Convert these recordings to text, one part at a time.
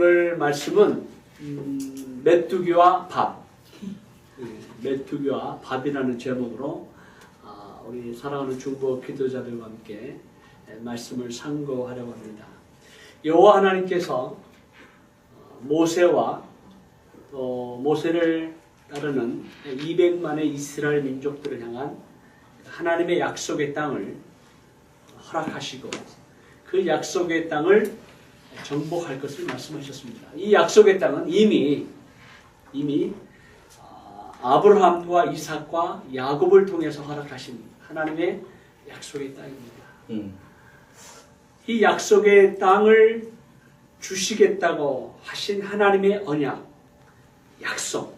오늘 말씀은 음, 메뚜기와 밥, 예, 메뚜기와 밥이라는 제목으로 아, 우리 사랑하는 중보 기도자들과 함께 예, 말씀을 상고하려고 합니다. 여호와 하나님께서 어, 모세와 또 모세를 따르는 200만의 이스라엘 민족들을 향한 하나님의 약속의 땅을 허락하시고 그 약속의 땅을 정복할 것을 말씀하셨습니다. 이 약속의 땅은 이미 이미 아, 아브라함과 이삭과 야곱을 통해서 허락하신 하나님의 약속의 땅입니다. 음. 이 약속의 땅을 주시겠다고 하신 하나님의 언약, 약속,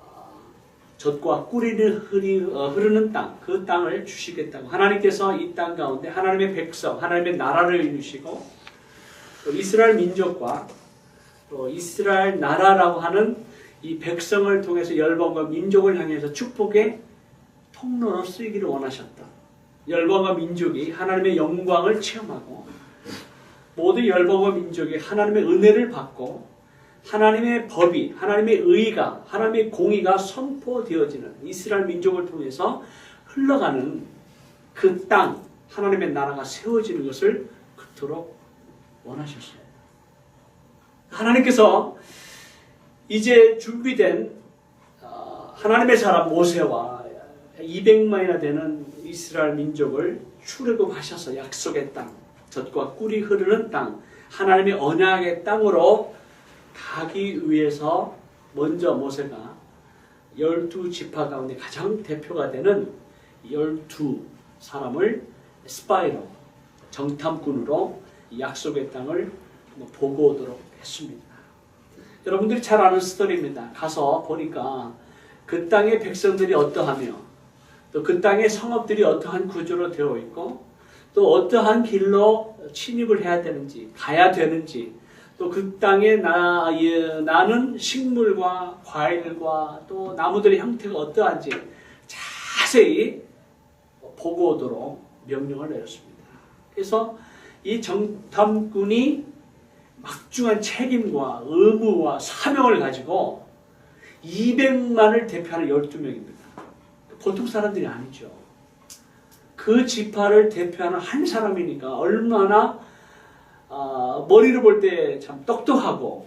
아, 젖과 꿀이 어, 흐르는 땅, 그 땅을 주시겠다고 하나님께서 이 땅 가운데 하나님의 백성, 하나님의 나라를 이루시고 또 이스라엘 민족과 또 이스라엘 나라라고 하는 이 백성을 통해서 열방과 민족을 향해서 축복의 통로로 쓰이기를 원하셨다. 열방과 민족이 하나님의 영광을 체험하고 모든 열방과 민족이 하나님의 은혜를 받고 하나님의 법이 하나님의 의가 하나님의 공의가 선포되어지는 이스라엘 민족을 통해서 흘러가는 그 땅 하나님의 나라가 세워지는 것을 그토록 원하셨어요. 하나님께서 이제 준비된 어, 하나님의 사람 모세와 200만이나 되는 이스라엘 민족을 출애굽하셔서 약속의 땅, 젖과 꿀이 흐르는 땅, 하나님의 언약의 땅으로 가기 위해서 먼저 모세가 열두 지파 가운데 가장 대표가 되는 열두 사람을 스파이로 정탐꾼으로 이 약속의 땅을 뭐 보고 오도록 했습니다. 여러분들이 잘 아는 스토리입니다. 가서 보니까 그 땅의 백성들이 어떠하며 또 그 땅의 성읍들이 어떠한 구조로 되어 있고 또 어떠한 길로 침입을 해야 되는지 가야 되는지 또 그 땅에 나, 예, 나는 식물과 과일과 또 나무들의 형태가 어떠한지 자세히 보고 오도록 명령을 내렸습니다. 그래서 이 정탐꾼이 막중한 책임과 의무와 사명을 가지고 200만을 대표하는 12명입니다. 보통 사람들이 아니죠. 그 지파를 대표하는 한 사람이니까 얼마나 아, 머리를 볼 때 참 똑똑하고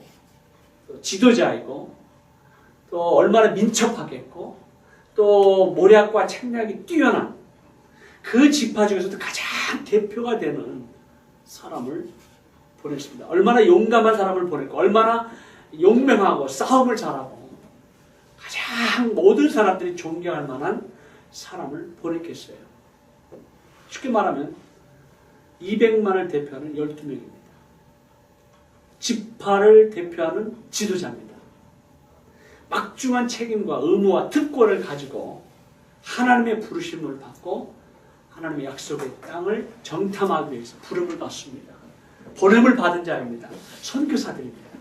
또 지도자이고 또 얼마나 민첩하겠고 또 모략과 책략이 뛰어난 그 지파 중에서도 가장 대표가 되는 사람을 보냈습니다. 얼마나 용감한 사람을 보냈고 얼마나 용맹하고 싸움을 잘하고 가장 모든 사람들이 존경할 만한 사람을 보냈겠어요. 쉽게 말하면 200만을 대표하는 12명입니다. 지파를 대표하는 지도자입니다. 막중한 책임과 의무와 특권을 가지고 하나님의 부르심을 받고 하나님의 약속의 땅을 정탐하기 위해서 부름을 받습니다. 보냄을 받은 자입니다. 선교사들입니다.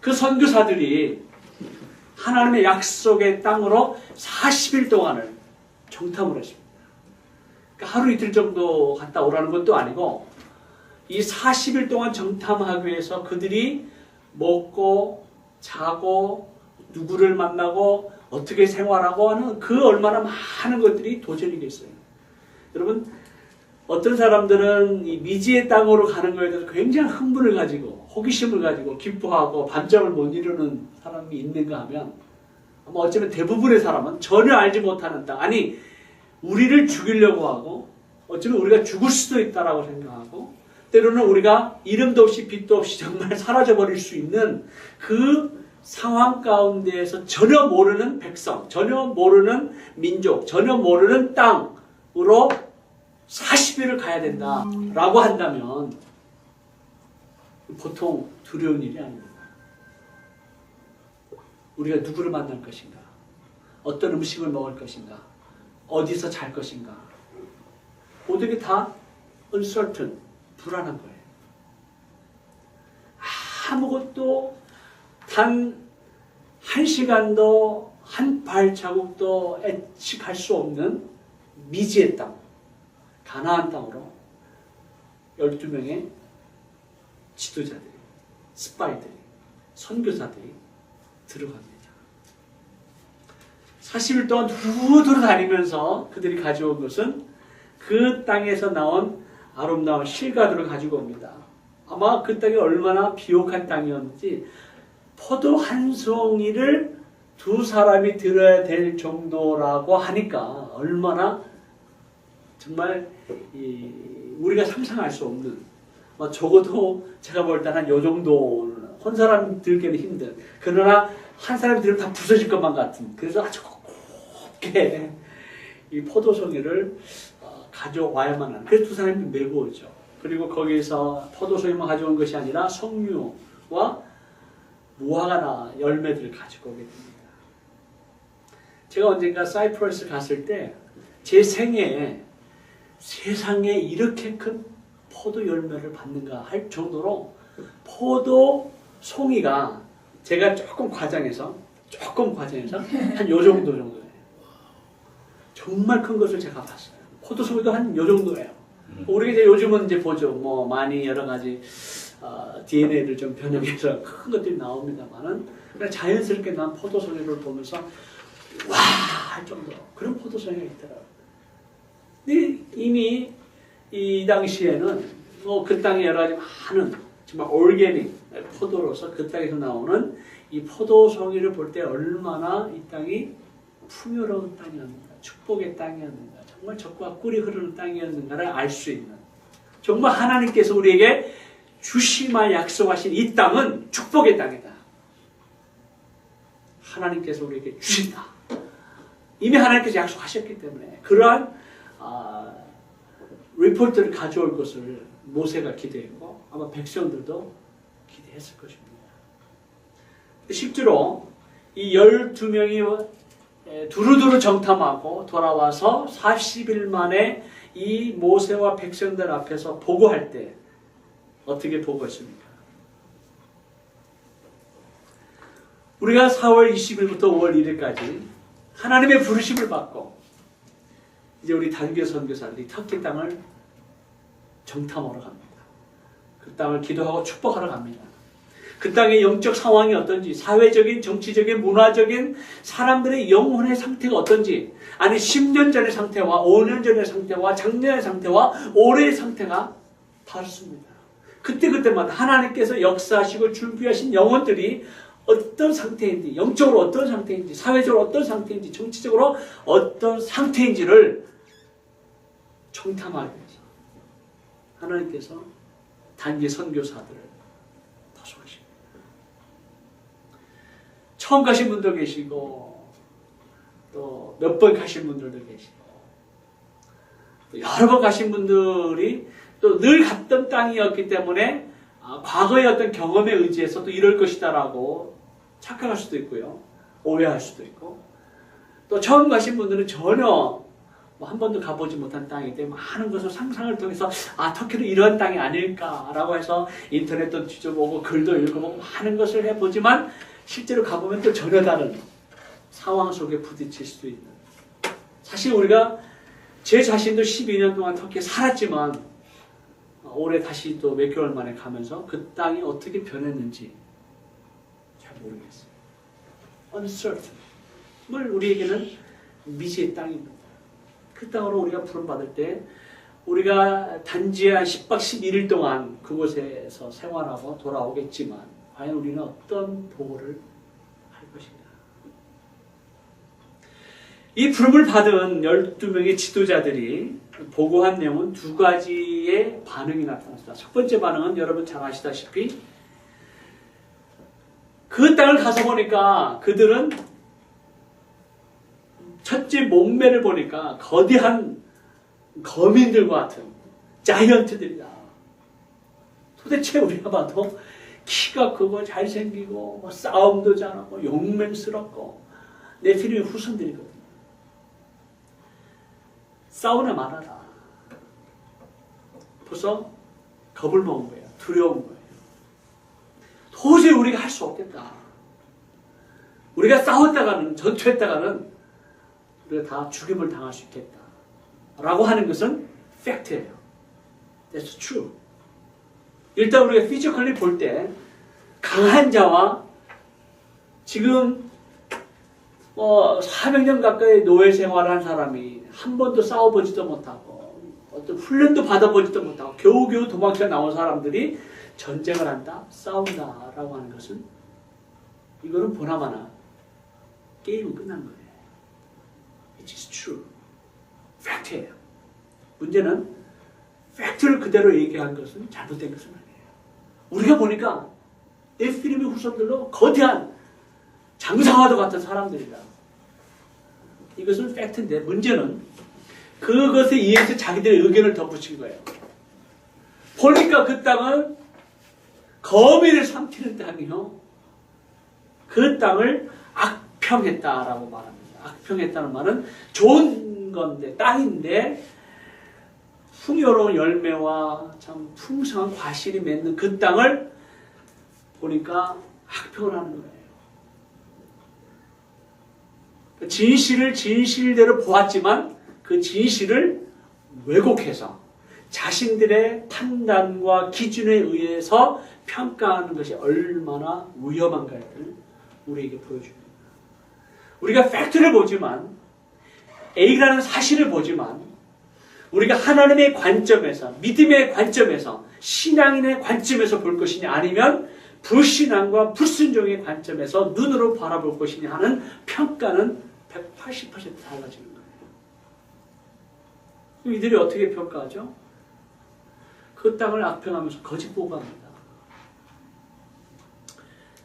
그 선교사들이 하나님의 약속의 땅으로 40일 동안을 정탐을 했습니다. 그러니까 하루 이틀 정도 갔다 오라는 것도 아니고 이 40일 동안 정탐하기 위해서 그들이 먹고 자고 누구를 만나고 어떻게 생활하고 하는 그 얼마나 많은 것들이 도전이겠어요. 여러분 어떤 사람들은 이 미지의 땅으로 가는 것에 대해서 굉장히 흥분을 가지고 호기심을 가지고 기뻐하고 반짝을 못 이루는 사람이 있는가 하면 아마 어쩌면 대부분의 사람은 전혀 알지 못하는 땅 아니 우리를 죽이려고 하고 어쩌면 우리가 죽을 수도 있다라고 생각하고 때로는 우리가 이름도 없이 빛도 없이 정말 사라져 버릴 수 있는 그 상황 가운데에서 전혀 모르는 백성, 전혀 모르는 민족, 전혀 모르는 땅으로 40일을 가야 된다라고 한다면 보통 두려운 일이 아닙니다. 우리가 누구를 만날 것인가? 어떤 음식을 먹을 것인가? 어디서 잘 것인가? 모든 게 다 uncertain, 불안한 거예요. 아무것도 단 한 시간도 한 발자국도 예측할 수 없는 미지의 땅, 가나안 땅으로 12명의 지도자들이, 스파이들이, 선교사들이 들어갑니다. 40일 동안 두루두루 다니면서 그들이 가져온 것은 그 땅에서 나온 아름다운 실과들을 가지고 옵니다. 아마 그 땅이 얼마나 비옥한 땅이었는지 포도 한 송이를 두 사람이 들어야 될 정도라고 하니까 얼마나 정말 이 우리가 상상할 수 없는 뭐 적어도 제가 볼 때는 한 요 정도 한 사람 들기는 힘든 그러나 한 사람이 들으면 다 부서질 것만 같은 그래서 아주 곱게 이 포도송이를 어, 가져와야만 하는 그래서 두 사람이 메고 오죠. 그리고 거기서 포도송이만 가져온 것이 아니라 석류와 무화과나 열매들을 가지고 오게 됩니다 제가 언젠가 사이프러스 갔을 때 제 생애에 세상에 이렇게 큰 포도 열매를 받는가 할 정도로 포도 송이가 제가 조금 과장해서 조금 과장해서 한 요 정도 정도예요. 정말 큰 것을 제가 봤어요. 포도 송이도 한 요 정도예요. 우리 이제 요즘은 이제 보죠. 뭐 많이 여러 가지 어, DNA를 좀 변형해서 큰 것들이 나옵니다만은 자연스럽게 난 포도 송이를 보면서 와 할 정도 그런 포도 송이가 있더라고요. 이미 이 당시에는 뭐 그 땅에 여러 가지 많은 정말 올게닉 포도로서 그 땅에서 나오는 이 포도송이를 볼 때 얼마나 이 땅이 풍요로운 땅이었는가 축복의 땅이었는가 정말 적과 꿀이 흐르는 땅이었는가를 알 수 있는 정말 하나님께서 우리에게 주시마 약속하신 이 땅은 축복의 땅이다. 하나님께서 우리에게 주신다. 이미 하나님께서 약속하셨기 때문에 그러한 아, 리포트를 가져올 것을 모세가 기대했고 아마 백성들도 기대했을 것입니다. 실제로 이 12명이 두루두루 정탐하고 돌아와서 40일 만에 이 모세와 백성들 앞에서 보고할 때 어떻게 보고했습니까? 우리가 4월 20일부터 5월 1일까지 하나님의 부르심을 받고 이제 우리 단교 선교사들이 터키 땅을 정탐하러 갑니다. 그 땅을 기도하고 축복하러 갑니다. 그 땅의 영적 상황이 어떤지, 사회적인, 정치적인, 문화적인 사람들의 영혼의 상태가 어떤지, 아니 10년 전의 상태와 5년 전의 상태와 작년의 상태와 올해의 상태가 다릅니다. 그때그때마다 하나님께서 역사하시고 준비하신 영혼들이 어떤 상태인지, 영적으로 어떤 상태인지, 사회적으로 어떤 상태인지, 정치적으로 어떤 상태인지를 청탐하기 위해서 하나님께서 단기 선교사들을 파송하십니다. 처음 가신 분도 계시고 또 몇 번 가신 분들도 계시고 또 여러 번 가신 분들이 또 늘 갔던 땅이었기 때문에 아, 과거의 어떤 경험에 의지해서 또 이럴 것이다라고 착각할 수도 있고요. 오해할 수도 있고 또 처음 가신 분들은 전혀 뭐 한 번도 가보지 못한 땅이기 때문에 많은 것을 상상을 통해서 아 터키는 이런 땅이 아닐까라고 해서 인터넷도 뒤져보고 글도 읽어보고 많은 것을 해보지만 실제로 가보면 또 전혀 다른 상황 속에 부딪힐 수도 있는 사실 우리가 제 자신도 12년 동안 터키에 살았지만 올해 다시 또 몇 개월 만에 가면서 그 땅이 어떻게 변했는지 잘 모르겠어요. uncertain. 뭘 우리에게는 미지의 땅입니다. 그 땅으로 우리가 부름받을 때 우리가 단지 한 10박 11일 동안 그곳에서 생활하고 돌아오겠지만 과연 우리는 어떤 보호를 할 것인가? 이 부름을 받은 12명의 지도자들이 보고한 내용은 두 가지의 반응이 나타났습니다. 첫 번째 반응은 여러분 잘 아시다시피 그 땅을 가서 보니까 그들은 첫째 몸매를 보니까 거대한 거민들과 같은 자이언트들이다. 도대체 우리가 봐도 키가 크고 잘생기고 뭐 싸움도 잘하고 용맹스럽고 네피림의 후손들이거든요. 싸우나 말아라. 벌써 겁을 먹은 거예요. 두려운 거예요. 도저히 우리가 할 수 없겠다. 우리가 싸웠다가는 전투했다가는 우리가 다 죽임을 당할 수 있겠다. 라고 하는 것은 팩트예요. That's true. 일단 우리가 피지컬리 볼 때 강한 자와 지금 뭐 400년 가까이 노예 생활한 사람이 한 번도 싸워보지도 못하고 어떤 훈련도 받아보지도 못하고 겨우겨우 도망쳐 나온 사람들이 전쟁을 한다, 싸운다 라고 하는 것은 이거는 보나마나 게임은 끝난 거예요. It is true. 팩트예요. 문제는 팩트를 그대로 얘기한 것은 잘못된 것은 아니에요. 우리가 보니까 에피림의 후손들로 거대한 장사와도 같은 사람들이다. 이것은 팩트인데 문제는 그것에 의해서 자기들의 의견을 덧붙인 거예요. 보니까 그 땅은 거미를 삼키는 땅이요. 그 땅을 악평했다라고 말합니다. 악평했다는 말은 좋은 건데 땅인데 풍요로운 열매와 참 풍성한 과실이 맺는 그 땅을 보니까 악평을 하는 거예요. 그 진실을 진실대로 보았지만 그 진실을 왜곡해서 자신들의 판단과 기준에 의해서 평가하는 것이 얼마나 위험한가를 우리에게 보여줍니다. 우리가 팩트를 보지만 A라는 사실을 보지만 우리가 하나님의 관점에서 믿음의 관점에서 신앙인의 관점에서 볼 것이냐 아니면 불신앙과 불순종의 관점에서 눈으로 바라볼 것이냐 하는 평가는 180% 달라지는 거예요. 그럼 이들이 어떻게 평가하죠? 그 땅을 악평하면서 거짓 보고합니다.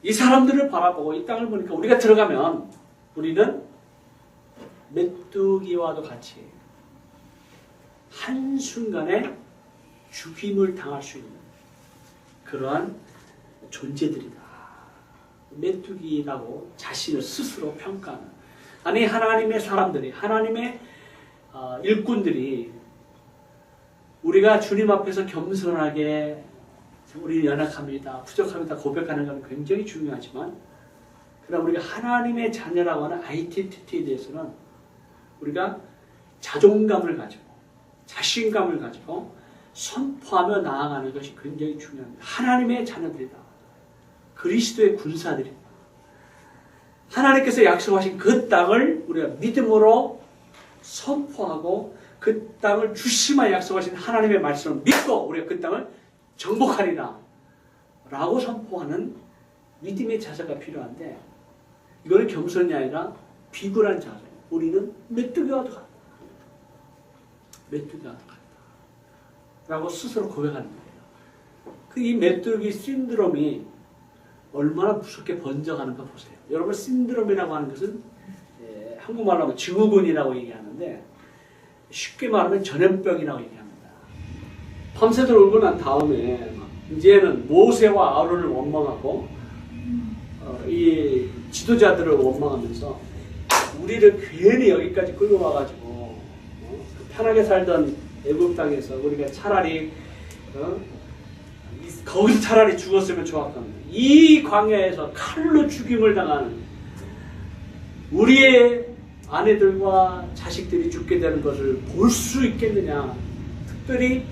이 사람들을 바라보고 이 땅을 보니까 우리가 들어가면 우리는 메뚜기와도 같이 한순간에 죽임을 당할 수 있는 그러한 존재들이다. 메뚜기라고 자신을 스스로 평가하는. 아니, 하나님의 사람들이, 하나님의 어, 일꾼들이 우리가 주님 앞에서 겸손하게 우리 연약합니다, 부족합니다 고백하는 것은 굉장히 중요하지만 그러나 우리가 하나님의 자녀라고 하는 아이덴티티에 대해서는 우리가 자존감을 가지고 자신감을 가지고 선포하며 나아가는 것이 굉장히 중요합니다. 하나님의 자녀들이다. 그리스도의 군사들이다. 하나님께서 약속하신 그 땅을 우리가 믿음으로 선포하고 그 땅을 주시마 약속하신 하나님의 말씀을 믿고 우리가 그 땅을 정복하리라 라고 선포하는 믿음의 자세가 필요한데 이거는 겸손이 아니라 비굴한 자세. 우리는 메뚜기와도 같다. 메뚜기와도 같다. 라고 스스로 고백하는 거예요. 그 이 메뚜기 신드롬이 얼마나 무섭게 번져가는가 보세요. 여러분 신드롬이라고 하는 것은 예, 한국말로 하면 증후군이라고 얘기하는데 쉽게 말하면 전염병이라고 얘기합니다. 밤새도록 울고 난 다음에 이제는 모세와 아론을 원망하고 어, 이 지도자들을 원망하면서 우리를 괜히 여기까지 끌고 와가지고 어, 편하게 살던 애굽 땅에서 우리가 차라리 어, 이- 거기서 차라리 죽었으면 좋았던 이 광야에서 칼로 죽임을 당하는 우리의 아내들과 자식들이 죽게 되는 것을 볼 수 있겠느냐. 특별히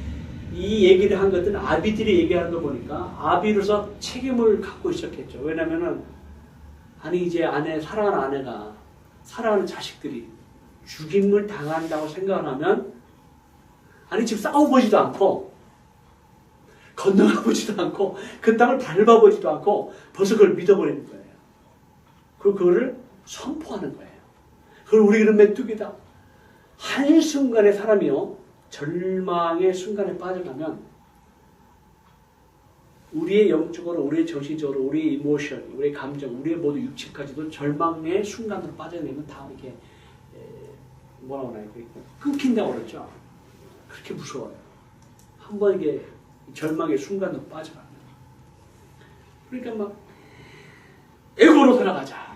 이 얘기를 한 것은 아비들이 얘기하는 거 보니까 아비로서 책임을 갖고 있었겠죠. 왜냐면은 아니 이제 아내 사랑하는 아내가 사랑하는 자식들이 죽임을 당한다고 생각을 하면 아니 지금 싸워보지도 않고 건너가보지도 않고 그 땅을 밟아보지도 않고 벌써 그걸 믿어버리는 거예요. 그리고 그거를 선포하는 거예요. 그걸 우리는 메뚜기다. 한순간에 사람이요 절망의 순간에 빠져가면 우리의 영적으로, 우리의 정신적으로, 우리의 이모션, 우리의 감정, 우리의 모두 육체까지도 절망의 순간으로 빠져내면 다 이렇게 에, 뭐라고 하나요? 끊긴다고 그러죠. 그렇게 무서워요. 한번 이게 절망의 순간으로 빠져가면. 그러니까 막 애고로 돌아가자.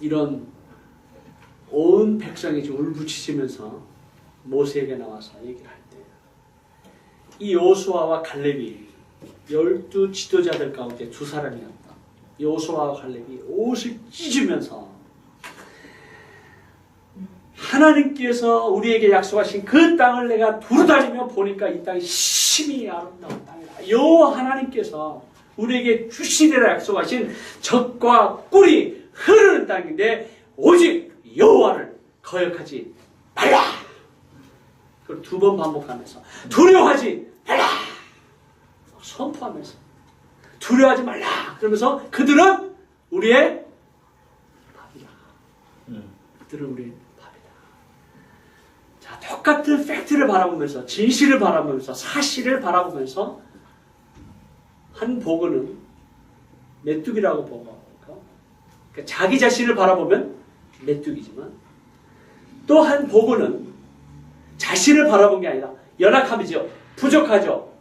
이런 온 백성이 지금 울부짖으면서 모세에게 나와서 얘기를 할 때, 이 요수아와 갈렙이 열두 지도자들 가운데 두 사람이었다. 요수아와 갈렙이 옷을 찢으면서 하나님께서 우리에게 약속하신 그 땅을 내가 두루다니며 보니까 이 땅이 심히 아름다운 땅이라. 여호와 하나님께서 우리에게 주시리라 약속하신 적과 꿀이 흐르는 땅인데 오직 여호와를 거역하지 말라. 그걸 두 번 반복하면서 두려워하지 말라. 선포하면서 두려워하지 말라. 그러면서 그들은 우리의 밥이다. 음. 그들은 우리의 똑같은 팩트를 바라보면서 진실을 바라보면서 사실을 바라보면서 한 보고는 메뚜기라고 보고 그러니까 자기 자신을 바라보면 메뚜기지만 또 한 보고는 자신을 바라본 게 아니라 연약함이죠. 부족하죠.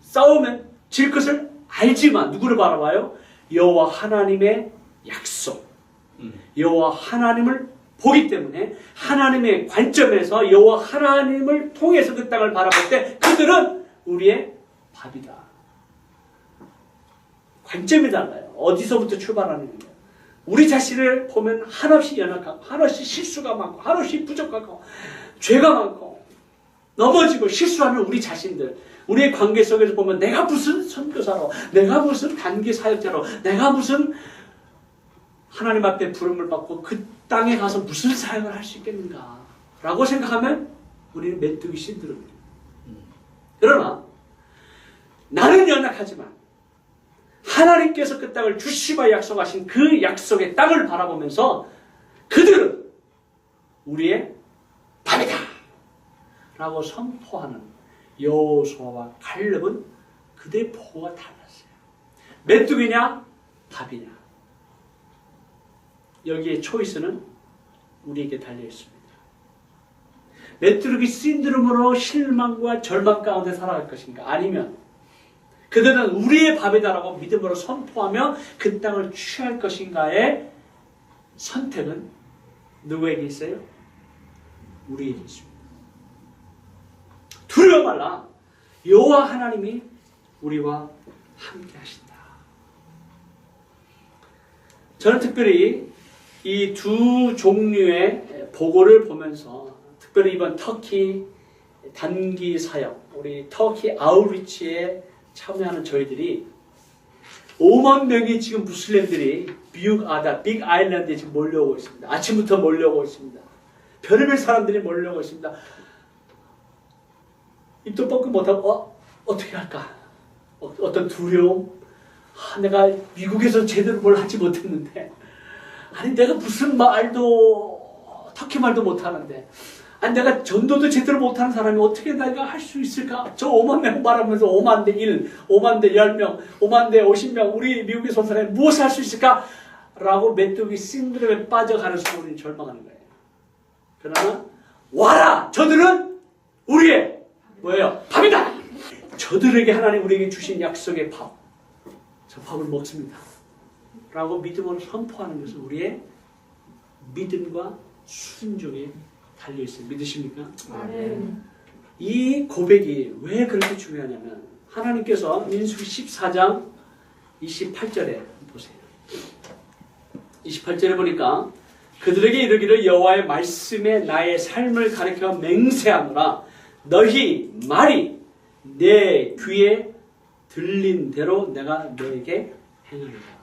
싸우면 질 것을 알지만 누구를 바라봐요? 여호와 하나님의 약속. 음. 여호와 하나님을 보기 때문에 하나님의 관점에서 여호와 하나님을 통해서 그 땅을 바라볼 때 그들은 우리의 밥이다. 관점이 달라요. 어디서부터 출발하는 거예요. 우리 자신을 보면 한없이 연약하고 한없이 실수가 많고 한없이 부족하고 죄가 많고 넘어지고 실수하는 우리 자신들 우리의 관계 속에서 보면 내가 무슨 선교사로 내가 무슨 단기 사역자로 내가 무슨 하나님 앞에 부름을 받고 그 땅에 가서 무슨 사역을 할 수 있겠는가? 라고 생각하면 우리는 메뚜기 신드롬이에요. 그러나 나는 연약하지만 하나님께서 그 땅을 주시바 약속하신 그 약속의 땅을 바라보면서 그들은 우리의 밥이다! 라고 선포하는 여호수아와 갈렙은 그들의 보고가 달랐어요. 메뚜기냐? 밥이냐 여기에 초이스는 우리에게 달려 있습니다. 메뚜기 신드롬으로 실망과 절망 가운데 살아갈 것인가 아니면 그들은 우리의 밥이다라고 믿음으로 선포하며 그 땅을 취할 것인가의 선택은 누구에게 있어요? 우리에게 있습니다. 두려워 말라. 여호와 하나님이 우리와 함께 하신다. 저는 특별히 이 두 종류의 보고를 보면서 특별히 이번 터키 단기 사역, 우리 터키 아우리치에 참여하는 저희들이 5만 명이 지금 무슬림들이 미국 아다, 빅 아일랜드에 지금 몰려오고 있습니다. 아침부터 몰려오고 있습니다. 별의별 사람들이 몰려오고 있습니다. 입도 뻥끗 못하고, 어, 어떻게 할까? 어, 어떤 두려움? 아, 내가 미국에서 제대로 뭘 하지 못했는데. 아니, 내가 무슨 말도, 터키 말도 못하는데. 아니, 내가 전도도 제대로 못하는 사람이 어떻게 내가 할 수 있을까? 저 5만 명 말하면서 5만 대 1, 5만 대 10명, 5만 대 50명, 우리 미국에서 온 사람이 무엇을 할 수 있을까? 라고 메뚜기 신드롬에 빠져가는 우리는 절망하는 거예요. 그러나, 와라! 저들은 우리의, 뭐예요? 밥이다! 저들에게 하나님 우리에게 주신 약속의 밥. 저 밥을 먹습니다. 라고 믿음으로 선포하는 것은 우리의 믿음과 순종에 달려 있어요. 믿으십니까? 이 고백이 왜 그렇게 중요하냐면 하나님께서 민수기 14장 28절에 보세요. 28절에 보니까 그들에게 이르기를 여호와의 말씀에 나의 삶을 가리켜 맹세하노라 너희 말이 내 귀에 들린 대로 내가 너에게 행하리라.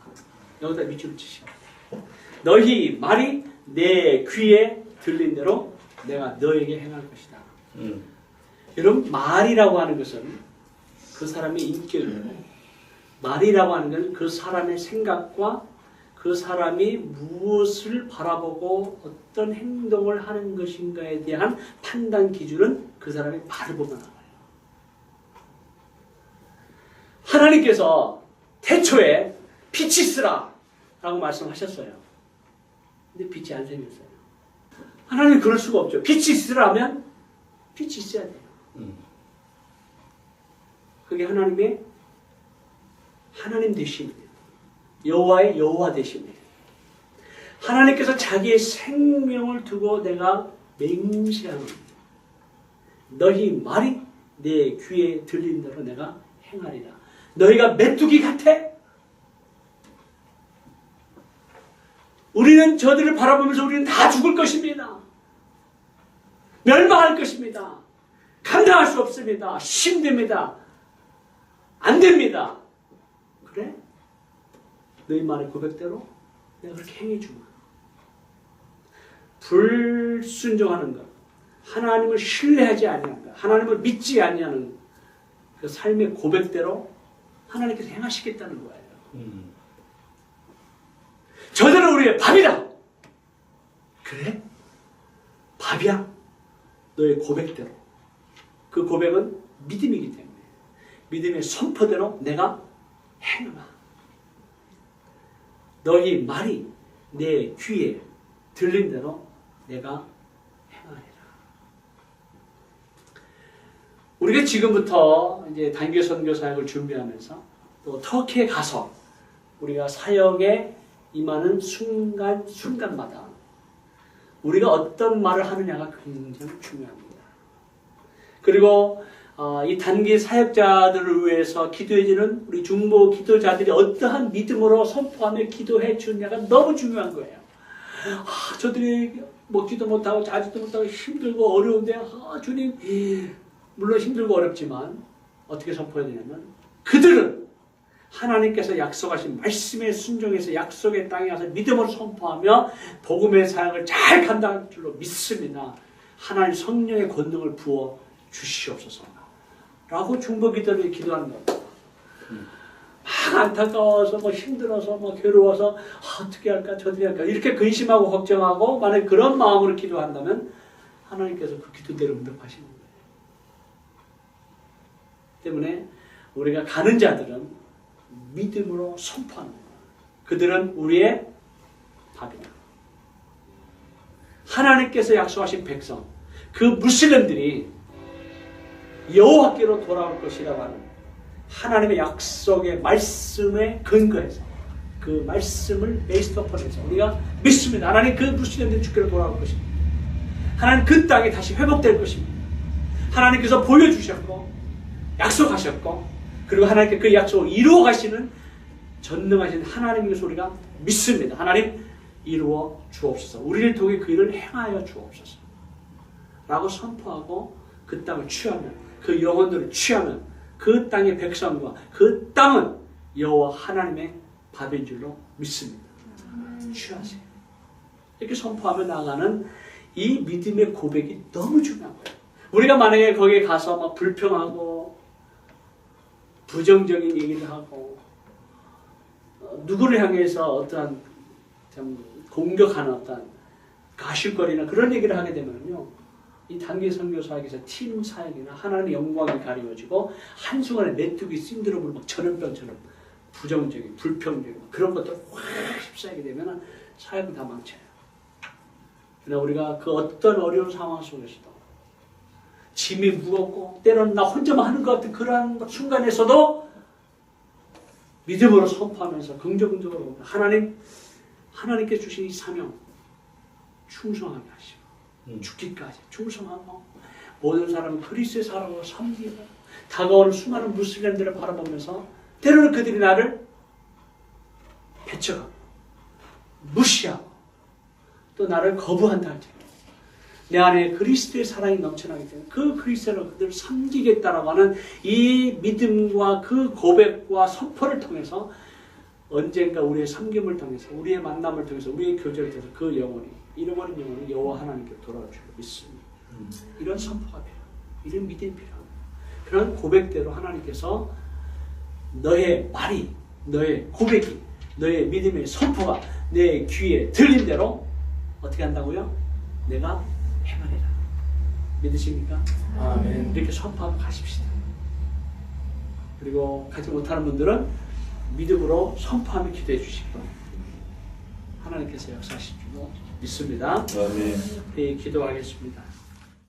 여기다 밑줄을 치시오. 너희 말이 내 귀에 들린 대로 내가 너에게 행할 것이다. 음. 여러분 말이라고 하는 것은 그 사람의 인격이고 말이라고 하는 것은 그 사람의 생각과 그 사람이 무엇을 바라보고 어떤 행동을 하는 것인가에 대한 판단 기준은 그 사람의 말을 보면 나와요. 하나님께서 태초에 빛이 있으라 라고 말씀하셨어요. 근데 빛이 안 생겼어요. 하나님 그럴 수가 없죠. 빛이 있으라면 빛이 있어야 돼요. 음. 그게 하나님의 하나님 되심이에요. 여호와의 여호와 되심이에요. 하나님께서 자기의 생명을 두고 내가 맹세하는 너희 말이 내 귀에 들린 대로 내가 행하리라. 너희가 메뚜기 같아? 우리는 저들을 바라보면서 우리는 다 죽을 것입니다. 멸망할 것입니다. 감당할 수 없습니다. 힘듭니다. 안 됩니다. 그래? 너희 말의 고백대로 내가 그렇게 행해주마. 불순종하는 것, 하나님을 신뢰하지 아니하는 것, 하나님을 믿지 아니하는 그 삶의 고백대로 하나님께서 행하시겠다는 거예요. 음. 저들은 우리의 밥이다. 그래? 밥이야. 너의 고백대로. 그 고백은 믿음이기 때문에 믿음의 선포대로 내가 행하라. 너희 말이 내 귀에 들린 대로 내가 행하리라. 우리가 지금부터 이제 단기 선교 사역을 준비하면서 또 터키에 가서 우리가 사역에 임하는 순간 순간마다 우리가 어떤 말을 하느냐가 굉장히 중요합니다. 그리고 어, 이 단기 사역자들을 위해서 기도해주는 우리 중보 기도자들이 어떠한 믿음으로 선포하며 기도해 주느냐가 너무 중요한 거예요. 아, 저들이 먹지도 못하고 자지도 못하고 힘들고 어려운데 아, 주님 물론 힘들고 어렵지만 어떻게 선포해야 되냐면 그들은 하나님께서 약속하신 말씀에 순종해서 약속의 땅에 가서 믿음으로 선포하며 복음의 사역을 잘 감당할 줄로 믿습니다. 하나님 성령의 권능을 부어 주시옵소서. 라고 중보기도를 기도하는 겁니다. 막 안타까워서 뭐 힘들어서 뭐 괴로워서 아, 어떻게 할까 저들이 할까 이렇게 근심하고 걱정하고 만약 그런 마음으로 기도한다면 하나님께서 그 기도대로 응답하시는 거예요. 때문에 우리가 가는 자들은 믿음으로 거예요. 그들은 우리의 밥이다. 하나님께서 약속하신 백성, 그 무슬림들이 여호와께로 돌아올 것이라고 하는 하나님의 약속의 말씀에 근거해서 그 말씀을 베이스토폰해서 우리가 믿습니다. 하나님 그 무슬림들이 주께로 돌아올 것입니다. 하나님 그 땅이 다시 회복될 것입니다. 하나님께서 보여주셨고 약속하셨고 그리고 하나님께 그 약속을 이루어 가시는 전능하신 하나님의 소리가 믿습니다. 하나님 이루어 주옵소서. 우리를 통해 그 일을 행하여 주옵소서. 라고 선포하고 그 땅을 취하면 그 영혼들을 취하면 그 땅의 백성과 그 땅은 여호와 하나님의 밥인 줄로 믿습니다. 취하세요. 이렇게 선포하며 나가는 이 믿음의 고백이 너무 중요한 거예요. 우리가 만약에 거기에 가서 막 불평하고 부정적인 얘기를 하고 어, 누구를 향해서 어떠한 참 공격하는 어떤 가십거리나 그런 얘기를 하게 되면요. 이 단기 선교 사역에서 팀 사역이나 하나님의 영광이 가리워지고 한순간에 메뚜기 신드롬을 막 전염병처럼 부정적인 불평적인 그런 것들 확 휩싸이게 되면 사역은 다 망쳐요. 그러나 우리가 그 어떤 어려운 상황 속에서도 짐이 무겁고 때로는 나 혼자만 하는 것 같은 그러한 순간에서도 믿음으로 선포하면서 긍정적으로 하나님 하나님께 주신 이 사명 충성하게 하시고 음. 죽기까지 충성하고 모든 사람은 그리스의 사랑으로 섬기고 다가오는 수많은 무슬림들을 바라보면서 때로는 그들이 나를 배척하고 무시하고 또 나를 거부한다 할지라도 내 안에 그리스도의 사랑이 넘쳐나기 때문에 그 그리스도로 그들을 섬기겠다라고 하는 이 믿음과 그 고백과 선포를 통해서 언젠가 우리의 섬김을 통해서 우리의 만남을 통해서 우리의 교제를 통해서 그 영혼이 잃어버린 영혼이 여호와 하나님께 돌아올 줄 믿습니다. 음. 이런 선포가 필요합니다. 이런 믿음이 필요합니다. 그런 고백대로 하나님께서 너의 말이, 너의 고백이, 너의 믿음의 선포가 내 귀에 들린 대로 어떻게 한다고요? 내가 행하리라. 믿으십니까? 아멘. 이렇게 선포하고 가십시다. 그리고 가지 못하는 분들은 믿음으로 선포하며 기도해 주시고 하나님께서 역사하실 줄로 믿습니다. 아멘. 네, 기도하겠습니다.